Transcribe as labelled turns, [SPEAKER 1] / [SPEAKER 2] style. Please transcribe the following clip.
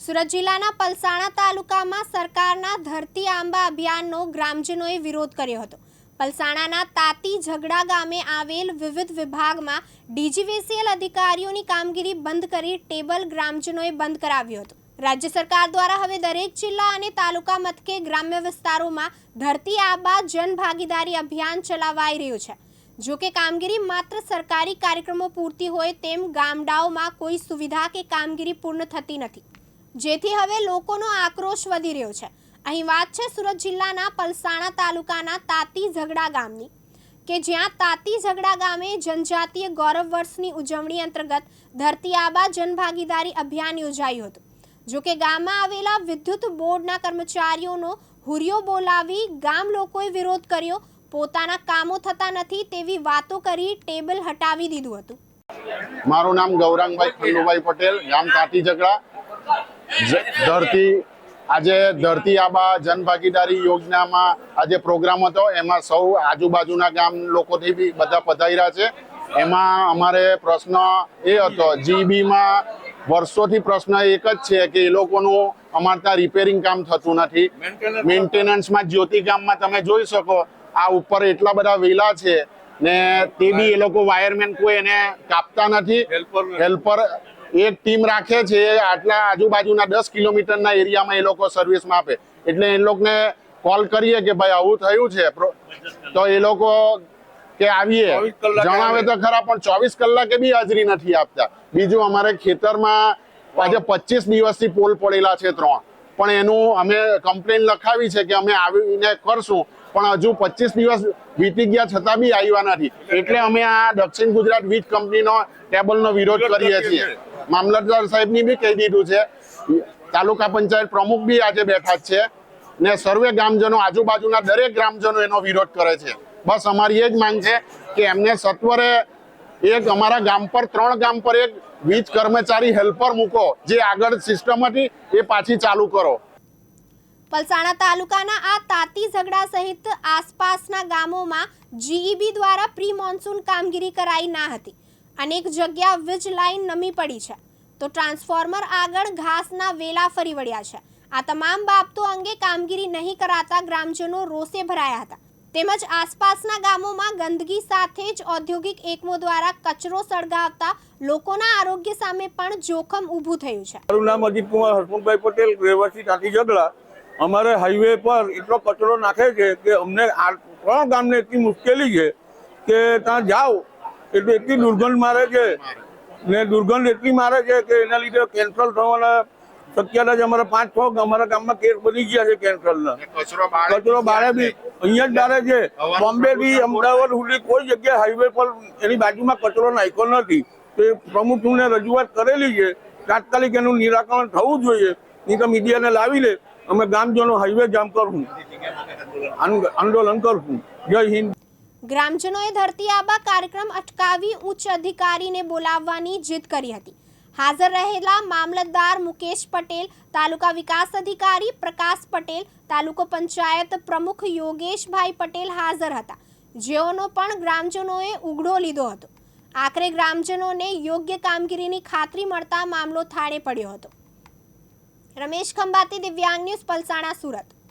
[SPEAKER 1] સુરત જિલ્લાના પલસાણા તાલુકામાં સરકારના ધરતી આંબા અભિયાનનો ગ્રામજનોએ વિરોધ કર્યો હતો. પલસાણાના તાતી ઝગડા ગામે આવેલ વિવિધ વિભાગમાં ડીજીવીસીએલ અધિકારીઓની કામગીરી બંધ કરી ટેબલ ગ્રામજનોએ બંધ કરાવ્યો હતો. રાજ્ય સરકાર દ્વારા હવે દરેક જિલ્લા અને તાલુકા મથકે ગ્રામ્ય વિસ્તારોમાં ધરતી આબા જનભાગીદારી અભિયાન ચલાવાઈ રહ્યું છે. જો કે કામગીરી માત્ર સરકારી કાર્યક્રમો પૂરતી હોય તેમ ગામડાઓમાં કોઈ સુવિધા કે કામગીરી પૂર્ણ થતી નથી. જેથી હવે લોકોનો આક્રોશ વધી રહ્યો છે. અહીં વાત છે સુરત જિલ્લાના પલસાણા તાલુકાના તાતી ઝગડા ગામની, કે જ્યાં તાતી ઝગડા ગામે જનજાતીય ગૌરવ વર્ષની ઉજવણી અંતર્ગત ધરતી આબા જનભાગીદારી અભિયાન યોજાયું હતું. જો કે ગામમાં આવેલા વિદ્યુત બોર્ડના કર્મચારીઓનો હુરિયો બોલાવી ગામ લોકોએ વિરોધ કર્યો, પોતાના કામો થતા નથી તેવી વાતો કરી ટેબલ હટાવી દીધું હતું.
[SPEAKER 2] મારું નામ ગૌરાંગભાઈ ખંડુભાઈ પટેલ, ગામ તાતી ઝગડા ધરતી આજે ધરતી આબા જનભાગીદારી યોજનામાં આજે પ્રોગ્રામ હતો. એમાં સૌ આજુબાજુના ગામ લોકોથી બી બધા પધાર્યા છે. એમાં અમારે પ્રશ્ન એ હતો જીબીમાં વર્ષોથી પ્રશ્ન એક જ છે કે એ લોકોનું અમારે ત્યાં રિપેરિંગ કામ થતું નથી. મેન્ટેનન્સમાં જ્યોતિ ગામમાં તમે જોઈ શકો આ ઉપર એટલા બધા વેલા છે ને તે બી એ લોકો વાયરમેન કોઈ એને કાપતા નથી. હેલ્પર એક ટીમ રાખે છે આટલા આજુબાજુના દસ કિલોમીટરના એરિયામાં એ લોકો સર્વિસમાં આપે એટલે એ લોકોને કોલ કરીએ કે ભાઈ આવું થયું છે. તો એ લોકો કે આવીએ. જણાવે તો ખરા પણ ચોવીસ કલાકે બી હાજરી નથી આપતા. બીજું અમારે ખેતરમાં આજે પચીસ દિવસથી પોલ પડેલા છે ત્રણ. પણ એનું અમે કમ્પ્લેન લખાવી છે કે અમે આવીને કરશું. પણ હજુ પચીસ દિવસ વીતી ગયા છતાં બી આવ્યા નથી. એટલે અમે આ દક્ષિણ ગુજરાત વીજ કંપનીનો ટેબલનો વિરોધ કરીએ છીએ. મામલતદાર સાહેબની બી કહી દીધું છે. તાલુકા પંચાયત પ્રમુખ બી આજે બેઠા છે. ને સર્વે ગ્રામજનો આજુબાજુના દરેક ગ્રામજનો એનો વિરોધ કરે છે. બસ અમારી એ જ માંગ છે કે એમને સત્વરે એક અમારા ગામ પર ત્રણ ગામ પર એક વીજ કર્મચારી હેલ્પર મૂકો, જે આગળ સિસ્ટમ હતી, એ પાછી ચાલુ કરો.
[SPEAKER 1] પલસાણા તાલુકાના આ તાતી ઝગડા સહિત આસપાસના ગામોમાં જીઈબી દ્વારા પ્રી મોન્સૂન કામગીરી કરાઈ ના હતી. અનેક જગ્યા વીજ લાઇન નમી પડી છે. તો ટ્રાન્સફોર્મર આગળ ઘાસના વેલા ફરી વળ્યા છે. આ તમામ બાબતો અંગે કામગીરી નહીં કરાતા ગ્રામજનો રોષે ભરાયા હતા. તેમજ આસપાસના ગામોમાં ગંદકી સાથે જ ઔદ્યોગિક એકમો દ્વારા કચરો સળગાવતા લોકોના આરોગ્ય સામે પણ જોખમ ઊભું થયું છે.
[SPEAKER 3] મારું નામ અજીત હરસુખભાઈ પટેલ, રહેવાસી ટાંકી ઝગડા અમારે હાઈવે પર એટલો કચરો નાખે છે કે અમને ત્રણ ગામને એટલી મુશ્કેલી છે કે ત્યાં જાઓ, એટલે એટલી દુર્ગંધ મારે છે ને દુર્ગંધ એટલી મારે છે કે એના લીધે કેન્સર થવાના શક્યતા જ અમારા પાંચ છ અમારા ગામમાં કેસ બની ગયા છે કેન્સરના કચરો બારે બી અહીંયા જ બારે છે. બોમ્બે બી અમદાવાદ સુધી કોઈ જગ્યાએ હાઈવે પર એની બાજુમાં કચરો નાખ્યો નથી. તો એ પ્રમુખને રજૂઆત કરેલી છે. તાત્કાલિક એનું નિરાકરણ થવું જોઈએ. નહીં તો મીડિયાને લાવી લે. અમે ગામજનો હાઈવે જામ કરશું આંદોલન કરશું જય હિન્દ.
[SPEAKER 1] ગ્રામજનોએ ધરતી આબા કાર્યક્રમ અટકાવી ઉચ્ચ અધિકારીને બોલાવવાની જીદ કરી હતી. હાજર રહેલા મામલતદાર મુકેશ પટેલ, તાલુકા વિકાસ અધિકારી પ્રકાશ પટેલ, તાલુકો પંચાયત પ્રમુખ યોગેશભાઈ પટેલ હાજર હતા. જેઓનો પણ ગ્રામજનોએ ઉઘડો લીધો હતો. આખરે ગ્રામજનોને યોગ્ય કામગીરીની ખાતરી મળતા મામલો થાળે પડ્યો હતો. રમેશ ખંભાતી, દિવ્યાંગ ન્યૂઝ, પલસાણા, સુરત.